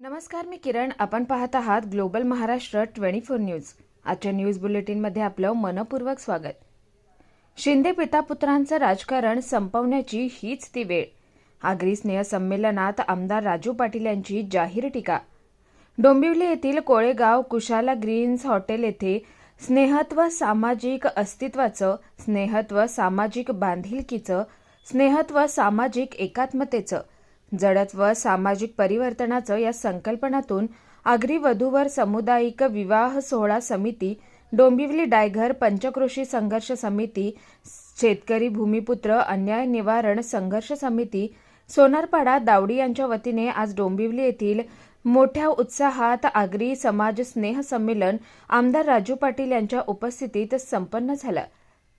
नमस्कार मी किरण. आपण पाहत आहात global Maharashtra twenty four news. आजच्या न्यूज बुलेटिनमध्ये आपलं मनपूर्वक स्वागत. शिंदे पितापुत्रांचं राजकारण संपवण्याची हीच ती वेळ. आगरी स्नेहसंमेलनात आमदार राजू पाटील यांची जाहीर टीका. डोंबिवली येथील कोळेगाव कुशाला ग्रीन्स हॉटेल येथे स्नेहत्व सामाजिक अस्तित्वाचं स्नेहत्व सामाजिक बांधिलकीचं स्नेहत्व सामाजिक एकात्मतेचं जडत्व सामाजिक परिवर्तनाचं या संकल्पनातून आगरी वधूवर सामुदायिक विवाह सोहळा समिती डोंबिवली डायघर पंचक्रोशी संघर्ष समिती शेतकरी भूमिपुत्र अन्याय निवारण संघर्ष समिती सोनारपाडा दावडी यांच्या वतीने आज डोंबिवली येथील मोठ्या उत्साहात आगरी समाज स्नेह संमेलन आमदार राजू पाटील यांच्या उपस्थितीत संपन्न झालं.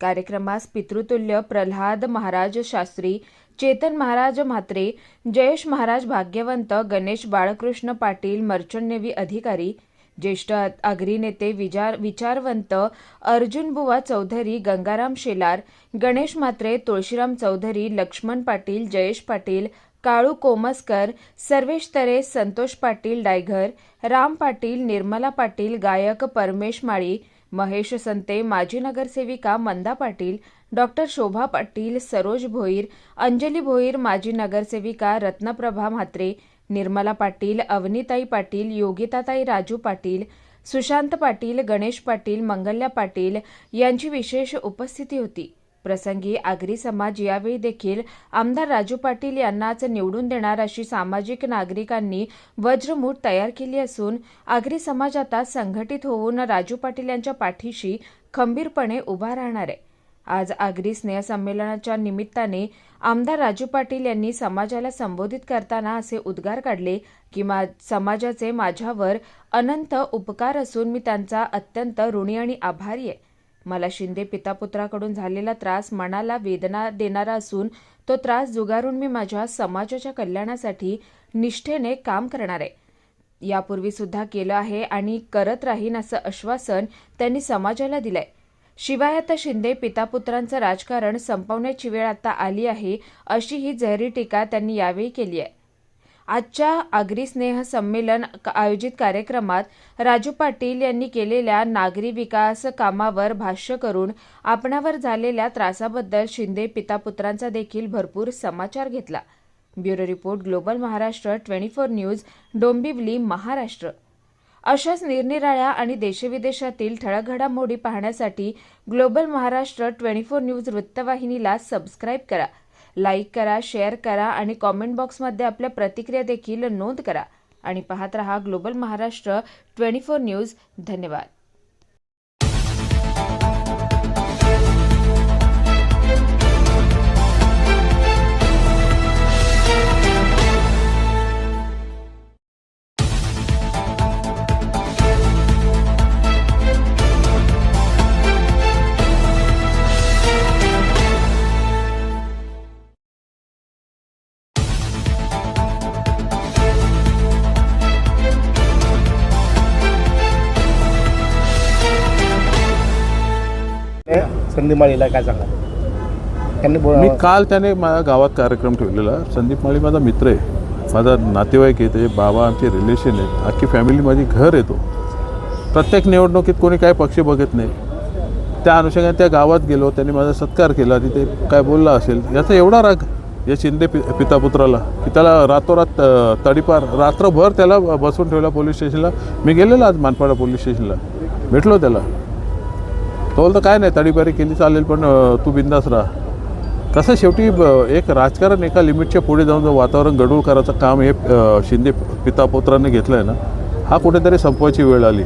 कार्यक्रमास पितृतुल्य प्रल्हाद महाराज शास्त्री चेतन महाराज म्हात्रे जयेश महाराज भाग्यवंत गणेश बाळकृष्ण पाटील मर्चंट नेव्ही अधिकारी ज्येष्ठ आगरी नेते विचार विचारवंत अर्जुन बुवा चौधरी गंगाराम शेलार गणेश म्हात्रे तुळशीराम चौधरी लक्ष्मण पाटील जयेश पाटील काळू कोमस्कर सर्वेश तरे संतोष पाटील डायघर राम पाटील निर्मला पाटील गायक परमेश माळी महेश संते माजी नगरसेविका मंदा पाटील डॉक्टर शोभा पाटील सरोज भोईर अंजली भोईर माजी नगरसेविका रत्नप्रभा म्हात्रे निर्मला पाटील अवनीताई पाटील योगिताताई राजू पाटील सुशांत पाटील गणेश पाटील मंगल्या पाटील यांची विशेष उपस्थिती होती. प्रसंगी आगरी समाज यावेळी देखील आमदार राजू पाटील यांनाच निवडून देणार अशी सामाजिक नागरिकांनी वज्रमूठ तयार केली असून आगरी समाज आता संघटित होऊन राजू पाटील यांच्या पाठीशी खंबीरपणे उभा राहणार आहे. आज आगरी स्नेहसंमेलनाच्या निमित्ताने आमदार राजू पाटील यांनी समाजाला संबोधित करताना असे उद्गार काढले की मा समाजाचे माझ्यावर अनंत उपकार असून मी त्यांचा अत्यंत ऋणी आणि आभारी आहे. मला शिंदे पितापुत्राकडून झालेला त्रास मनाला वेदना देणारा असून तो त्रास जुगारून मी माझ्या समाजाच्या कल्याणासाठी निष्ठेने काम करणार आहे. यापूर्वी सुद्धा केलं आहे आणि करत राहीन असं आश्वासन त्यांनी समाजाला दिलंय. शिवाय आता शिंदे पितापुत्रांचं राजकारण संपवण्याची वेळ आता आली आहे अशी ही जहरी टीका त्यांनी यावेळी केली आहे. आजच्या आगरी स्नेह संमेलन क- आयोजित कार्यक्रमात राजू पाटील यांनी केलेल्या नागरी विकास कामावर भाष्य करून आपणावर झालेल्या त्रासाबद्दल शिंदे पितापुत्रांचा देखील भरपूर समाचार घेतला. Bureau report global Maharashtra twenty four news Dombivli Maharashtra. अशाच निरनिराळ्या आणि देशविदेशातील ठळक घडामोडी पाहण्यासाठी global Maharashtra twenty four news वृत्तवाहिनीला सबस्क्राईब करा. लाईक करा शेअर करा आणि कॉमेंट बॉक्समध्ये आपल्या प्रतिक्रिया देखील नोंद करा. आणि पाहत रहा global Maharashtra twenty four news. धन्यवाद. संदीप माळीला काय सांगा त्यांनी मी काल त्याने माझ्या गावात कार्यक्रम ठेवलेला. संदीप माळी माझा मित्र आहे. माझा नातेवाईक आहे त्याचे बाबा आमचे रिलेशन आहेत. अख्खी फॅमिली माझी घर येतो प्रत्येक निवडणुकीत कोणी काय पक्ष बघत नाही. त्या अनुषंगाने त्या गावात गेलो. त्यांनी माझा सत्कार केला. तिथे काय बोलला असेल याचा एवढा राग या शिंदे पि पितापुत्राला की त्याला रातोरात तडीपार रात्रभर त्याला बसवून ठेवला पोलीस स्टेशनला. मी गेलेलो आज मानपाडा पोलीस स्टेशनला. भेटलो त्याला. तो बोलतो काय नाही तडीपारी केली चालेल पण तू बिंदास राहा. कसं शेवटी एक राजकारण एका लिमिटच्या पुढे जाऊन जो वातावरण गडूळ करायचं काम हे शिंदे पितापुत्रांनी घेतलं आहे ना हा कुठेतरी संपवायची वेळ आली.